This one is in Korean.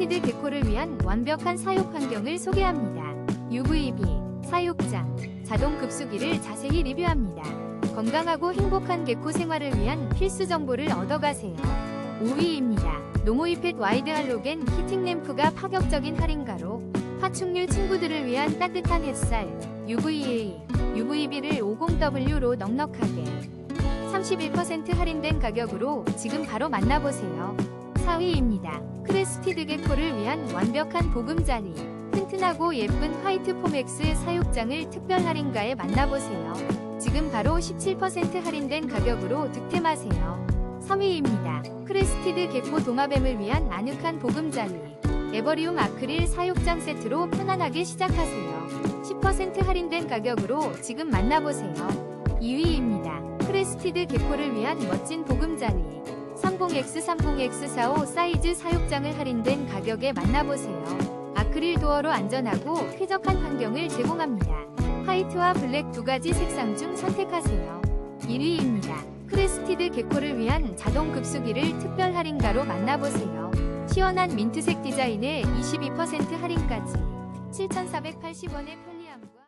크레스티드 개코를 위한 완벽한 사육 환경을 소개합니다. UVB, 사육장, 자동 급수기를 자세히 리뷰합니다. 건강하고 행복한 개코 생활을 위한 필수 정보를 얻어가세요. 5위입니다. 노모이펫 와이드 할로겐 히팅 램프가 파격적인 할인가로 파충류 친구들을 위한 따뜻한 햇살 UVA, UVB를 50W로 넉넉하게 31% 할인된 가격으로 지금 바로 만나보세요. 4위입니다. 크레스티드 개코를 위한 완벽한 보금자리 튼튼하고 예쁜 화이트 포맥스 사육장을 특별 할인가에 만나보세요. 지금 바로 17% 할인된 가격으로 득템하세요. 3위입니다. 크레스티드 개코 동화뱀을 위한 아늑한 보금자리 에버리움 아크릴 사육장 세트로 편안하게 시작하세요. 10% 할인된 가격으로 지금 만나보세요. 2위입니다. 크레스티드 개코를 위한 멋진 보금자리 30X30X45 사이즈 사육장을 할인된 가격에 만나보세요. 아크릴 도어로 안전하고 쾌적한 환경을 제공합니다. 화이트와 블랙 두 가지 색상 중 선택하세요. 1위입니다. 크레스티드 개코를 위한 자동 급수기를 특별 할인가로 만나보세요. 시원한 민트색 디자인에 22% 할인까지 7,480원의 편리함과